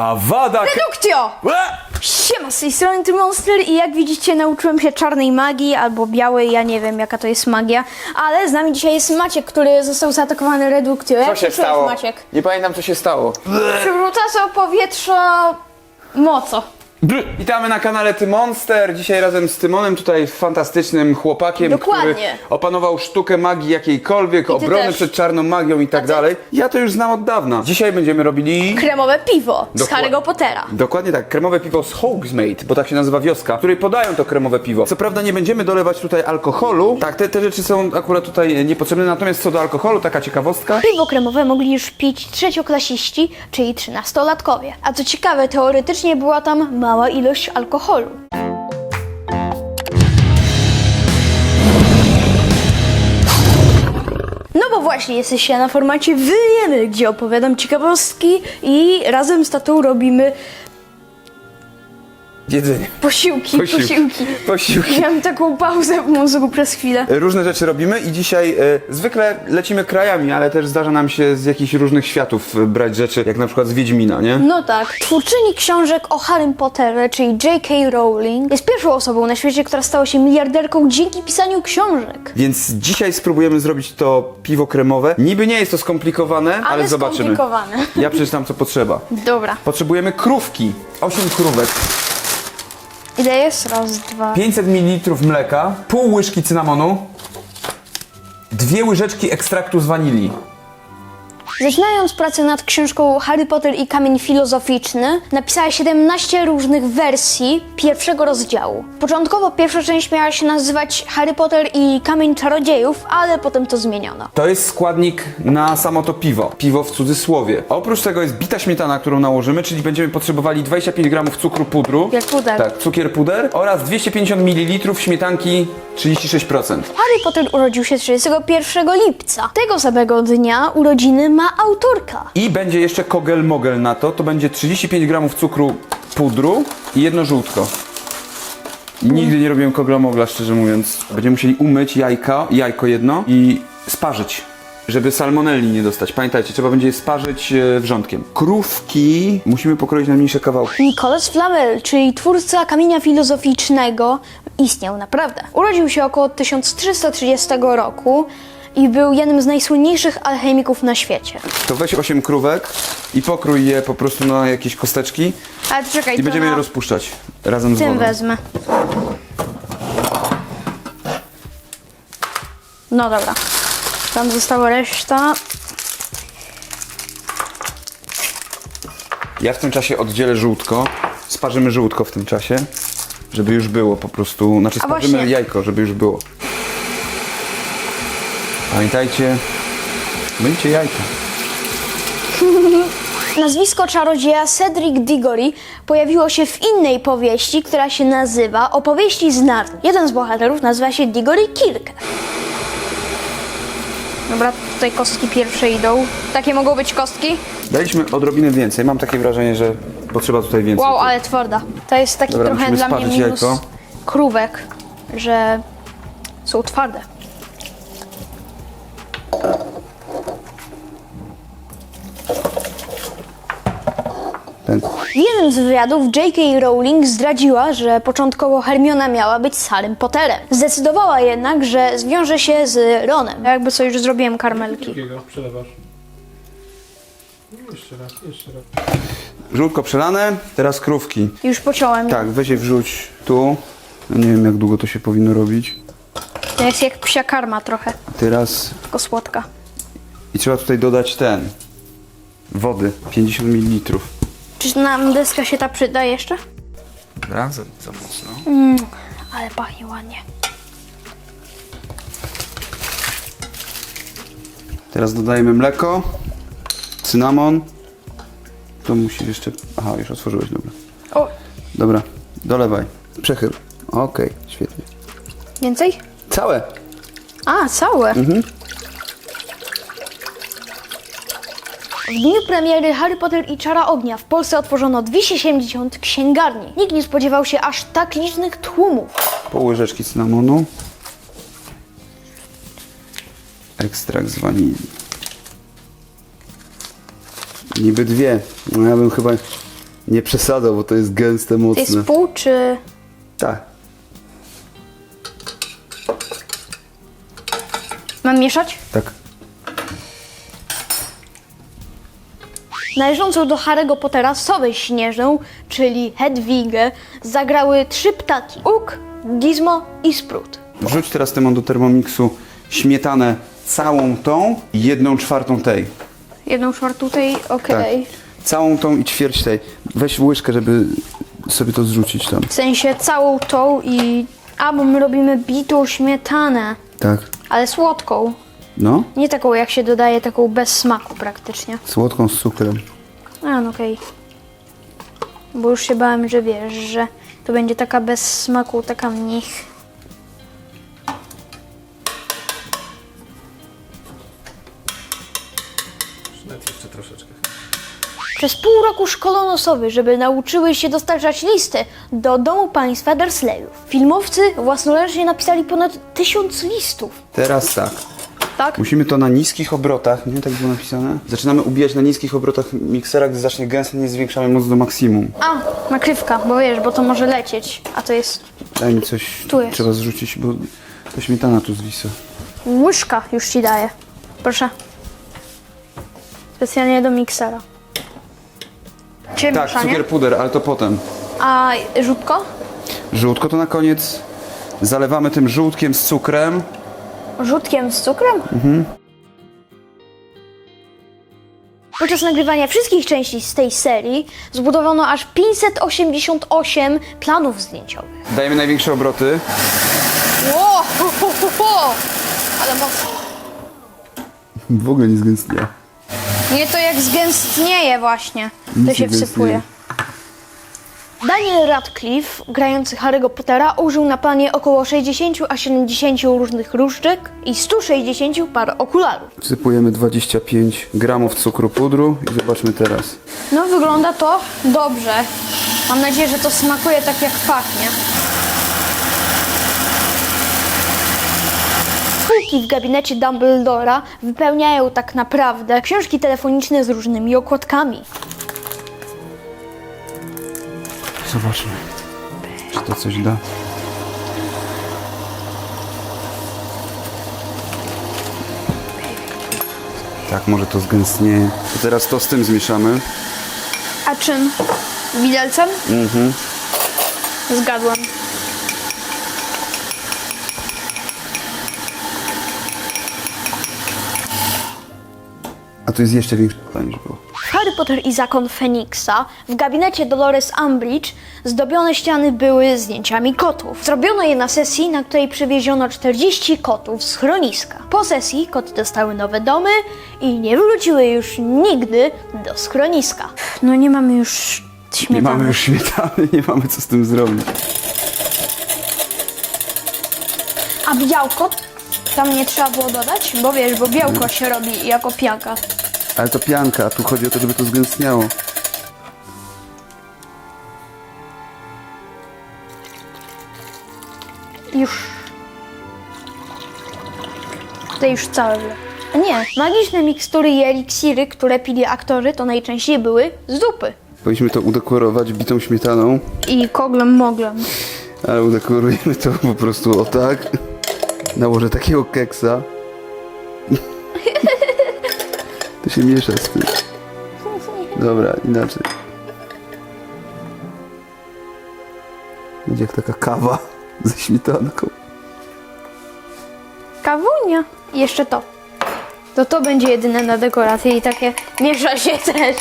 Awada... Ke... Redukcio! Ue! Siema, z tej strony Ty Monster i jak widzicie nauczyłem się czarnej magii albo białej, ja nie wiem jaka to jest magia, ale z nami dzisiaj jest Maciek, który został zaatakowany redukcją. Jak Co się czujesz, stało? Maciek? Nie pamiętam, co się stało. Przywrócę powietrza moco. Witamy na kanale Ty Monster. Dzisiaj razem z Tymonem, tutaj fantastycznym chłopakiem, Dokładnie. który opanował sztukę magii jakiejkolwiek, obrony też. przed czarną magią i tak dalej. Ja to już znam od dawna. Dzisiaj będziemy robili... Kremowe piwo z. Harry'ego Pottera. Dokładnie tak, kremowe piwo z Hogsmeade, bo tak się nazywa wioska, w której podają to kremowe piwo. Co prawda nie będziemy dolewać tutaj alkoholu, tak, te, te rzeczy są akurat tutaj niepotrzebne, natomiast co do alkoholu, taka ciekawostka. Piwo kremowe mogli już pić trzecioklasiści, czyli trzynastolatkowie. A co ciekawe, teoretycznie była tam mała ilość alkoholu. No bo właśnie jesteście na formacie Wyjemy, gdzie opowiadam ciekawostki i razem z tatą robimy Jedzenie. posiłki, Posiłki. posiłki. Posiłki. Miałem taką pauzę w mózgu przez chwilę. Różne rzeczy robimy i dzisiaj e, zwykle lecimy krajami, ale też zdarza nam się z jakichś różnych światów e, brać rzeczy, jak na przykład z Wiedźmina, nie? No tak. Twórczyni książek o Harrym Potterze, czyli J.K. Rowling, jest pierwszą osobą na świecie, która stała się miliarderką dzięki pisaniu książek. Więc dzisiaj spróbujemy zrobić to piwo kremowe. Niby nie jest to skomplikowane, ale, Ale zobaczymy. skomplikowane. Ja przeczytam co potrzeba. Dobra. Potrzebujemy krówki. 8 krówek. Ile jest? Raz, dwa. 500 ml mleka, pół łyżki cynamonu, dwie łyżeczki ekstraktu z wanilii. Zaczynając pracę nad książką Harry Potter i Kamień Filozoficzny, napisała 17 różnych wersji pierwszego rozdziału. Początkowo pierwsza część miała się nazywać Harry Potter i Kamień Czarodziejów, ale potem to zmieniono. To jest składnik na samo to piwo. Piwo w cudzysłowie. Oprócz tego jest bita śmietana, którą nałożymy, czyli będziemy potrzebowali 25 gramów cukru pudru. Jak puder. Tak, cukier puder oraz 250 ml śmietanki 36%. Harry Potter urodził się 31 lipca. Tego samego dnia urodziny ma autorka. I będzie jeszcze kogel mogel na to. To będzie 35 gramów cukru pudru i jedno żółtko. Nigdy nie robiłem kogla mogla, szczerze mówiąc. Będziemy musieli umyć jajka, jajko jedno i sparzyć, żeby salmonelli nie dostać. Pamiętajcie, trzeba będzie je sparzyć e, wrzątkiem. Krówki musimy pokroić na mniejsze kawałki. Nicolas Flamel, czyli twórca kamienia filozoficznego, istniał naprawdę. Urodził się około 1330 roku i był jednym z najsłynniejszych alchemików na świecie. To weź 8 krówek i pokrój je po prostu na jakieś kosteczki Ale to czekaj, i to będziemy je na rozpuszczać razem z tym wodą. wezmę. No dobra. Tam została reszta. Ja w tym czasie oddzielę żółtko. Sparzymy żółtko w tym czasie, żeby już było po prostu. Znaczy A sparzymy właśnie. jajko, żeby już było. Pamiętajcie, myjcie jajka. Nazwisko czarodzieja Cedric Diggory pojawiło się w innej powieści, która się nazywa Opowieści z Narni. Jeden z bohaterów nazywa się Diggory Kirke. Dobra, tutaj kostki pierwsze idą. Takie mogą być kostki? Daliśmy odrobinę więcej. Mam takie wrażenie, że potrzeba tutaj więcej. Wow, ale twarda. To jest taki Dobra, trochę musimy dla mnie sparzyć minus jajko. krówek, że są twarde. W jednym z wywiadów J.K. Rowling zdradziła, że początkowo Hermiona miała być Harrym Potterem. Zdecydowała jednak, że zwiąże się z Ronem. Jakby co, już zrobiłem karmelki. Drugiego przelewasz. No, Jeszcze raz, jeszcze raz. Żółtko przelane, teraz krówki. Już pociąłem. Tak, weź je wrzuć tu. Ja nie wiem jak długo to się powinno robić. To jest jak psia karma trochę, Teraz tylko słodka. i trzeba tutaj dodać ten. Wody, 50 ml. Czy nam deska się ta przyda jeszcze? Dobra, za, za mocno. Ale pachnie ładnie. Teraz dodajemy mleko, cynamon. To musisz jeszcze. Aha, już otworzyłeś, dobra. O, Dobra, dolewaj. Przechyl. Okej, świetnie. więcej? Całe. A, całe. W dniu premiery Harry Potter i Czara Ognia w Polsce otworzono 270 księgarni. Nikt nie spodziewał się aż tak licznych tłumów. Pół łyżeczki cynamonu. Ekstrakt z wanilii. Niby dwie. No ja bym chyba Nie przesadzał, bo to jest gęste, To mocne. jest pół czy... Tak. Mam mieszać? Tak. Należącą do Harry'ego Pottera sobę śnieżną, czyli Hedwigę, zagrały trzy ptaki. Uk, Gizmo i Sprut. Wrzuć teraz Tymon do Thermomixu śmietanę całą tą i jedną czwartą tej. Jedną czwartą tej, Tak. okej. Całą tą i ćwierć tej. Weź łyżkę, żeby sobie to zrzucić tam. W sensie całą tą i... A, bo my robimy bitą śmietanę, Tak. ale słodką. No, Nie taką, jak się dodaje, taką bez smaku praktycznie. słodką z cukrem. A, no okej. Bo już się bałem, że wiesz, że to będzie taka bez smaku, taka mnich. Jeszcze troszeczkę. Przez pół roku szkolono osoby, żeby nauczyły się dostarczać listy do domu państwa Dursleyów. Filmowcy własnoręcznie napisali ponad tysiąc listów. Teraz tak. Tak? Musimy to na niskich obrotach, nie tak było napisane? Zaczynamy ubijać na niskich obrotach miksera, gdy zacznie gęsto, nie zwiększamy moc do maksimum. A, nakrywka, bo wiesz, bo to może lecieć, a to jest Daj mi coś, Tu jest. trzeba zrzucić, bo ta śmietana tu zwisa. łyżka, już ci daję. Proszę. Specjalnie do miksera. Czy Tak, cukier puder, ale to potem. A żółtko? Żółtko to na koniec. Zalewamy tym żółtkiem z cukrem. Rzutkiem z cukrem? Podczas nagrywania wszystkich części z tej serii zbudowano aż 588 planów zdjęciowych. Dajemy największe obroty. Ło. Ale mocno. W ogóle nie zgęstnia. Nie to jak zgęstnieje właśnie. Nic To się nie gęstnieje. wsypuje. Daniel Radcliffe, grający Harry'ego Pottera, użył na planie około 60 a 70 różnych różdżek i 160 par okularów. Wsypujemy 25 gramów cukru pudru i zobaczmy teraz. No, wygląda to dobrze. Mam nadzieję, że to smakuje tak jak pachnie. Półki w gabinecie Dumbledora wypełniają tak naprawdę książki telefoniczne z różnymi okładkami. Zobaczmy, czy to coś da. Tak, może to zgęstnieje. To teraz to z tym zmieszamy. A czym? Widelcem? Mhm. Zgadłem. A tu jest jeszcze większy niż było. Harry Potter i zakon Feniksa w gabinecie Dolores Umbridge zdobione ściany były zdjęciami kotów. Zrobiono je na sesji, na której przywieziono 40 kotów z schroniska. Po sesji koty dostały nowe domy i nie wróciły już nigdy do schroniska. No nie mamy już śmietany. Nie mamy już śmietany, nie mamy co z tym zrobić. A białko tam nie trzeba było dodać? Bo wiesz, bo białko się robi jako pianka. Ale to pianka, a tu chodzi o to, żeby to zgęstniało. Już. Tutaj już całe wle. A Nie, magiczne mikstury i eliksiry, które pili aktorzy, to najczęściej były z dupy. Powinniśmy to udekorować bitą śmietaną, I koglem moglem. ale udekorujemy to po prostu o tak. Nałożę takiego keksa. To się miesza z tym. Dobra, inaczej. Będzie jak taka kawa ze śmietanką. Kawunia. I jeszcze to. To to będzie jedyne na dekorację i takie miesza się też.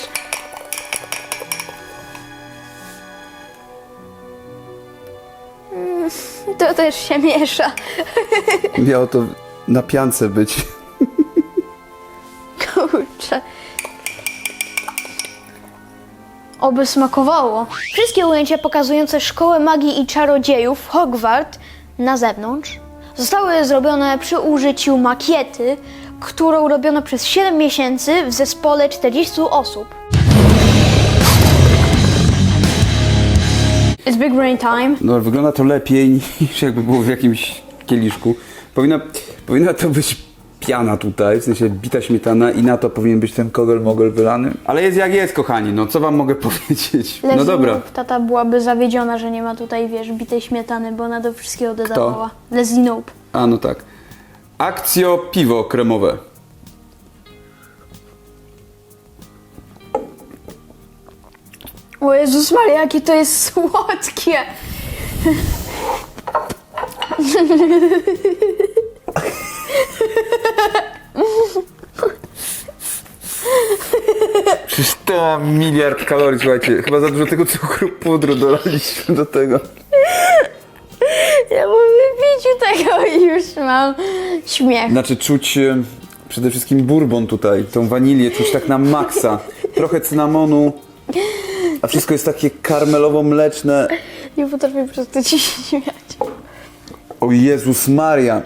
Mm, To też się miesza. Miało to na piance być. Kurczę. Oby smakowało. Wszystkie ujęcia pokazujące szkołę magii i czarodziejów Hogwart na zewnątrz zostały zrobione przy użyciu makiety, którą robiono przez 7 miesięcy w zespole 40 osób. It's big brain time. No, wygląda to lepiej niż jakby było w jakimś kieliszku. Powinna, powinna to być piana tutaj, w sensie bita śmietana i na to powinien być ten kogel mogel wylany. Ale jest jak jest, kochani, no co wam mogę powiedzieć? No Leslie dobra. Knope, Tata byłaby zawiedziona, że nie ma tutaj, wiesz, bitej śmietany, bo ona do wszystkiego dodawała. Leslie Knope. A no tak. Akcjo piwo kremowe. O Jezus Maria, jakie to jest słodkie! Przecież to ma miliard kalorii, słuchajcie. Chyba za dużo tego cukru pudru dolaliśmy do tego. Ja po wypiciu tego już mam śmiech. Znaczy czuć e, przede wszystkim bourbon tutaj, tą wanilię, czuć tak na maksa. Trochę cynamonu, a wszystko jest takie karmelowo-mleczne. Nie potrafię przestać się śmiać. O Jezus Maria.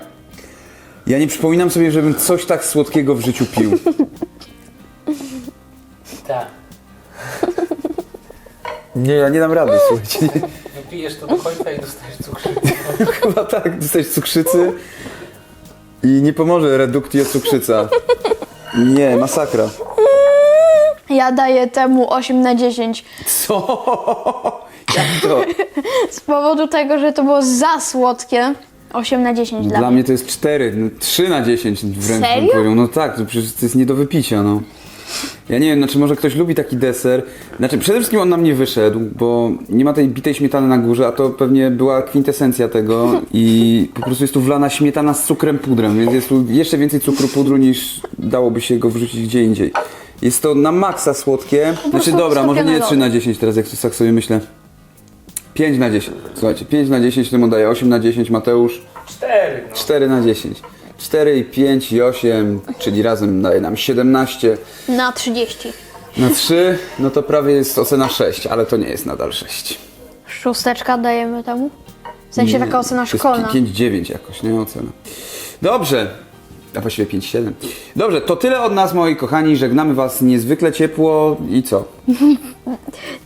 Ja nie przypominam sobie, żebym coś tak słodkiego w życiu pił. Tak. Nie, ja nie dam rady, słuchajcie. Nie, Wypijesz to do końca i dostajesz cukrzycę. chyba tak, dostajesz cukrzycy i nie pomoże reduktio cukrzyca. Nie, masakra. Ja daję temu 8 na 10. Co? Jak to? Z powodu tego, że to było za słodkie. 8 na 10 dla, Dla mnie. mnie to jest 4, no, 3 na 10 wręcz bym Serio? powiedział. No tak, to przecież to jest nie do wypicia, no. Ja nie wiem, znaczy może ktoś lubi taki deser. Znaczy przede wszystkim on nam nie wyszedł, bo nie ma tej bitej śmietany na górze, a to pewnie była kwintesencja tego i po prostu jest tu wlana śmietana z cukrem pudrem, więc jest tu jeszcze więcej cukru pudru niż dałoby się go wrzucić gdzie indziej. Jest to na maksa słodkie. Znaczy prostu dobra, może nie skupione 3 na 10 teraz, jak tak sobie myślę. 5 na 10. Słuchajcie, 5 na 10 temu daje 8 na 10 Mateusz. Cztery, no. 4 na 10. 4 i 5 i 8, czyli razem daje nam 17. Na 30. Na 3, no to prawie jest ocena 6, ale to nie jest nadal 6. Szósteczka dajemy temu? W sensie taka ocena szkolna. 5-9 jakoś, nie ocena. Dobrze. A właściwie 5-7. Dobrze, to tyle od nas, moi kochani. Żegnamy Was niezwykle ciepło i co?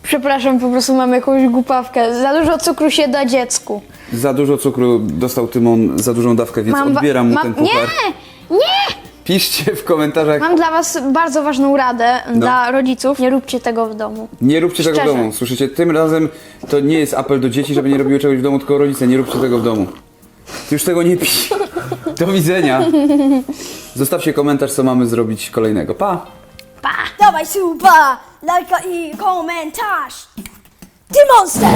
Przepraszam, po prostu mam jakąś głupawkę. Za dużo cukru się da dziecku. Za dużo cukru dostał Tymon, za dużą dawkę, więc wa- odbieram mu mam- ten puchar. Nie! Nie! Piszcie w komentarzach. Mam dla was bardzo ważną radę dla rodziców. Nie róbcie tego w domu. Nie róbcie tego w domu. Słyszycie? Tym razem to nie jest apel do dzieci, żeby nie robiły czegoś w domu, tylko rodzice, nie róbcie tego w domu. Ty już tego nie pij. Do widzenia. Zostawcie komentarz, co mamy zrobić kolejnego. Pa! Dawaj suba, lajka i komentarz. Ty monster!